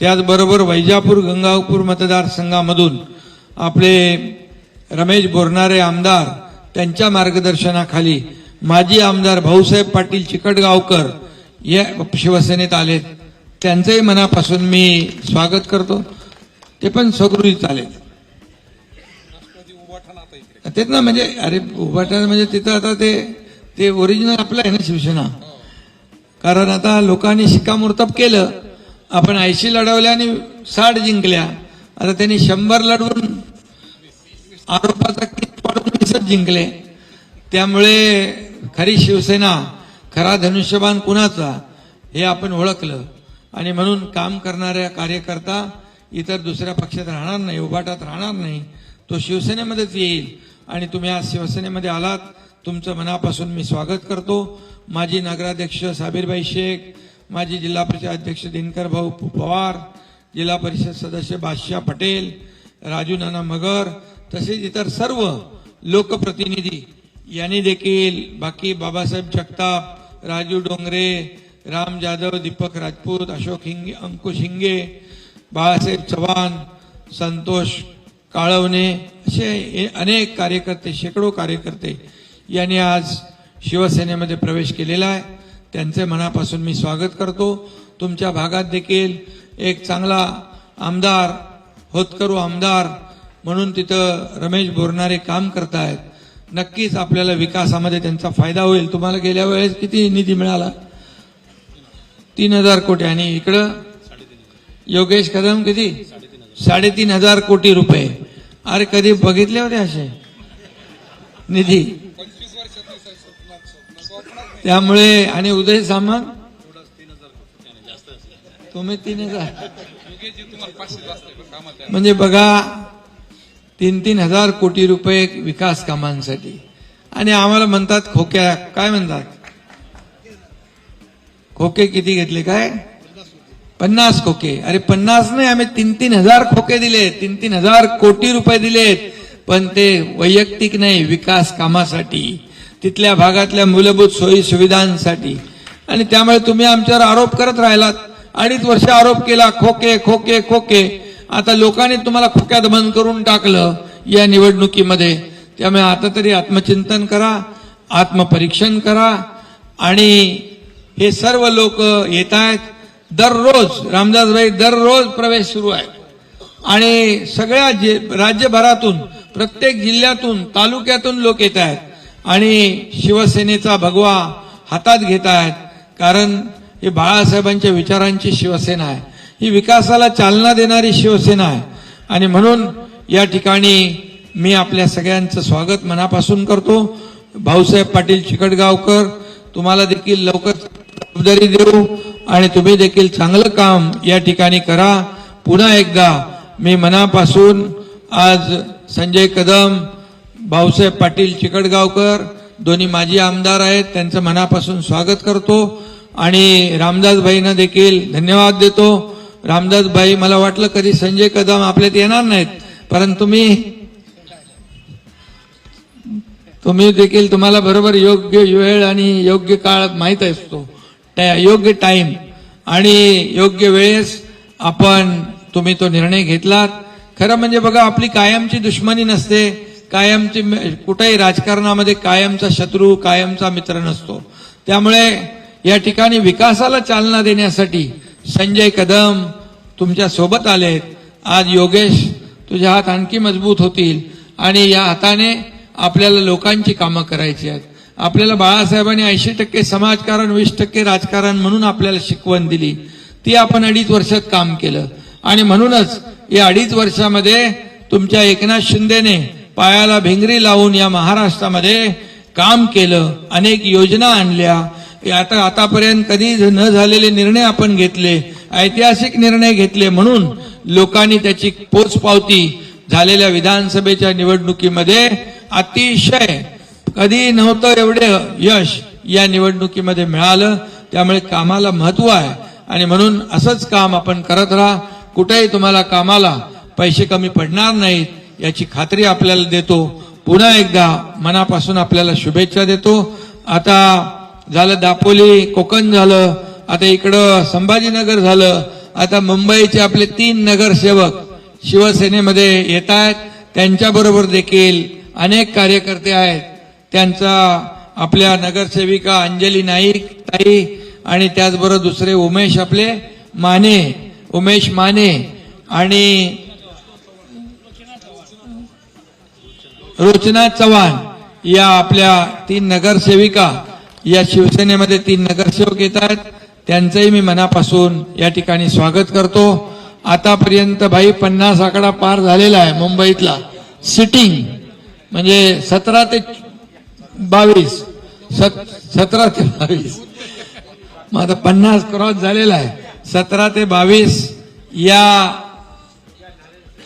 त्याचबरोबर वैजापूर गंगापूर मतदारसंघामधून आपले रमेश बोरणारे आमदार त्यांच्या मार्गदर्शनाखाली माजी आमदार भाऊसाहेब पाटील चिकटगावकर या शिवसेनेत आलेत त्यांचंही मनापासून मी स्वागत करतो. ते पण स्वगृहित आलेत तेच ना म्हणजे अरे उभाटा म्हणजे तिथं आता ते ते ओरिजिनल आपलं आहे ना शिवसेना. कारण आता लोकांनी शिक्कामोर्तब केलं. आपण ऐंशी लढवल्या आणि साठ जिंकल्या. आता त्यांनी शंभर लढवून आरोपाचा किट पाडून वीसच जिंकले. त्यामुळे खरी शिवसेना खरा धनुष्यबाण कुणाचा हे आपण ओळखलं. आणि म्हणून काम करणाऱ्या कार्यकर्ता इतर दुसऱ्या पक्षात राहणार नाही उभाटात राहणार नाही. तो शिवसेनेमध्येच येईल. आणि तुम्ही आज शिवसेनेमध्ये आलात तुमचं मनापासून मी स्वागत करतो. माजी नगराध्यक्ष साबीरबाई शेख माजी जिल्हा परिषद अध्यक्ष दिनकर भाऊ पवार जिल्हा परिषद सदस्य बादशाह पटेल राजू नाना मगर तसेच इतर सर्व लोकप्रतिनिधी यांनी देखील बाकी बाबासाहेब जगताप राजू डोंगरे राम जाधव दीपक राजपूत अशोक हिंगे अंकुश हिंगे बाळासाहेब चव्हाण संतोष काळवणे असे अनेक कार्यकर्ते शेकडो कार्यकर्ते यांनी आज शिवसेनेमध्ये प्रवेश केलेला आहे. त्यांचे मनापासून मी स्वागत करतो. तुमच्या भागात देखील एक चांगला आमदार होतकरू आमदार म्हणून तिथं रमेश बोरणारे काम करतायत. नक्कीच आपल्याला विकासामध्ये त्यांचा फायदा होईल. तुम्हाला गेल्या वेळेस किती निधी मिळाला? तीन हजार कोटी. आणि इकडं योगेश कदम किती? साडेतीन हजार कोटी रुपये. अरे कधी बघितले होते असे? निधी. त्यामुळे आणि उदय सामंत? तुम्ही तीन हजार. म्हणजे बघा तीन तीन हजार कोटी रुपये विकास कामांसाठी. आणि आम्हाला म्हणतात खोक्या काय म्हणतात? खोके किती घेतले काय? पन्नास खोके. अरे पन्नास नाही आम्ही तीन तीन हजार खोके दिले तीन तीन हजार कोटी रुपये दिलेत. पण ते वैयक्तिक नाही विकास कामासाठी. तिथल्या भागातल्या मूलभूत सोयी सुविधांसाठी. आणि त्यामुळे तुम्ही आमच्यावर आरोप करत राहिलात. अडीच वर्ष आरोप केला खोके खोके खोके. आता लोकांनी तुम्हाला खोक्यात बंद करून टाकलं या निवडणुकीमध्ये. त्यामुळे आता तरी आत्मचिंतन करा आत्मपरीक्षण करा. आणि हे सर्व लोक येत आहेत दररोज रामदासभाई दररोज प्रवेश सुरू आहे. आणि सगळ्या जे राज्यभरातून प्रत्येक जिल्ह्यातून तालुक्यातून लोक येत आहेत आणि शिवसेनेचा भगवा हातात घेत आहेत कारण ही बाळासाहेबांच्या विचारांची शिवसेना आहे. ही विकासाला चालना देणारी शिवसेना आहे. आणि म्हणून या ठिकाणी मी आपल्या सगळ्यांचं स्वागत मनापासून करतो. भाऊसाहेब पाटील चिकटगावकर तुम्हाला देखील लवकर जबाबदारी देऊ आणि तुम्ही देखील चांगलं काम या ठिकाणी करा. पुन्हा एकदा मी मनापासून आज संजय कदम भाऊसाहेब पाटील चिकटगावकर दोन्ही माजी आमदार आहेत त्यांचं मनापासून स्वागत करतो. आणि रामदासभाईंना देखील धन्यवाद देतो. रामदासभाई मला वाटलं कधी संजय कदम आपल्यात येणार नाहीत परंतु तुम्ही तुम्ही देखील तुम्हाला बरोबर योग्य वेळ आणि योग्य काळ माहीत असतो. त्या योग्य टाइम आणि योग्य वेळेस आपण तुम्ही तो निर्णय घेतलात. खरं म्हणजे बघा आपली कायमची दुश्मनी नसते. कायमची कुठेही राजकारणामध्ये कायमचा शत्रू कायमचा मित्र नसतो. त्यामुळे या ठिकाणी विकासाला चालना देण्यासाठी संजय कदम तुमच्यासोबत आलेत. आज योगेश तुझ्या हात आणखी मजबूत होतील आणि या हाताने आपल्याला लोकांची कामं करायची आहेत. आपल्याला बाळासाहेबांनी ऐंशी टक्के समाजकारण वीस टक्के राजकारण म्हणून आपल्याला शिकवण दिली. ती आपण अडीच वर्षात काम केलं. आणि म्हणूनच या अडीच वर्षामध्ये तुमच्या एकनाथ शिंदेने पायाला भिंगरी लावून या महाराष्ट्रामध्ये काम केलं अनेक योजना आणल्या. आता आतापर्यंत कधी न झालेले निर्णय आपण घेतले ऐतिहासिक निर्णय घेतले म्हणून लोकांनी त्याची पोचपावती झालेल्या विधानसभेच्या निवडणुकीमध्ये अतिशय कधी नव्हतं एवढे यश या निवडणुकीमध्ये मिळालं. त्यामुळे कामाला महत्त्व आहे. आणि म्हणून असंच काम आपण करत राहा. कुठेही तुम्हाला कामाला पैसे कमी पडणार नाहीत. याची खात्री आपल्याला देतो. पुन्हा एकदा मनापासून आपल्याला शुभेच्छा देतो. आता झालं दापोली कोकण झालं आता इकडं संभाजीनगर झालं आता मुंबईचे आपले तीन नगरसेवक शिवसेनेमध्ये येत आहेत. त्यांच्याबरोबर देखील अनेक कार्यकर्ते आहेत. त्यांचा आपल्या नगरसेविका अंजली नाईक ताई आणि त्याचबरोबर दुसरे उमेश आपले माने उमेश माने आणि रोचना चव्हाण या आपल्या तीन नगरसेविका या शिवसेनेमध्ये तीन नगरसेवक येत आहेत त्यांचंही मी मनापासून या ठिकाणी स्वागत करतो. आतापर्यंत भाई पन्नास आकडा पार झालेला आहे मुंबईतला. सिटिंग म्हणजे सतरा ते बावीस. सतरा ते बावीस. मग आता पन्नास क्रॉस झालेला आहे. सतरा ते बावीस या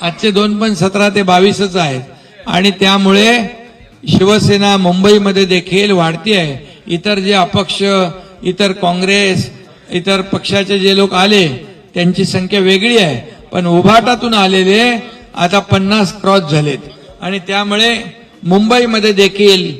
आजचे दोन पण सतरा ते बावीसच आहेत. आणि त्यामुळे शिवसेना मुंबईमध्ये देखील वाढती आहे इतर जे अपक्ष इतर काँग्रेस इतर पक्षाचे जे लोक आले त्यांची संख्या वेगळी आहे. पण उभाटातून आलेले आता पन्नास क्रॉस झालेत. आणि त्यामुळे मुंबईमध्ये देखील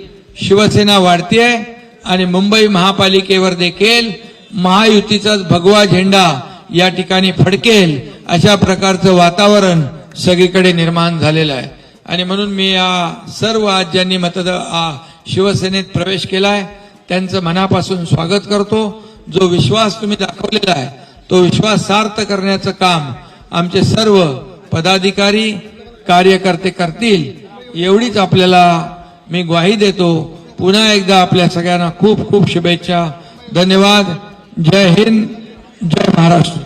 शिवसेना वाढतीये आणि मुंबई महापालिकेवर देखील महायुतीचाच भगवा झेंडा या ठिकाणी फडकेल अशा प्रकारचं वातावरण सगळीकडे निर्माण झालेलं आहे. आणि म्हणून मी या सर्व आज ज्यांनी मतदार शिवसेनेत प्रवेश केलाय. त्यांचं मनापासून स्वागत करतो. जो विश्वास तुम्ही दाखवलेला आहे तो विश्वास सार्थ करण्याचं काम आमचे सर्व पदाधिकारी कार्यकर्ते करतील. एवढीच आपल्याला मी ग्वाही देतो. पुन्हा एकदा आपल्या सगळ्यांना खूप खूप शुभेच्छा. धन्यवाद. जय हिंद. जय महाराष्ट्र.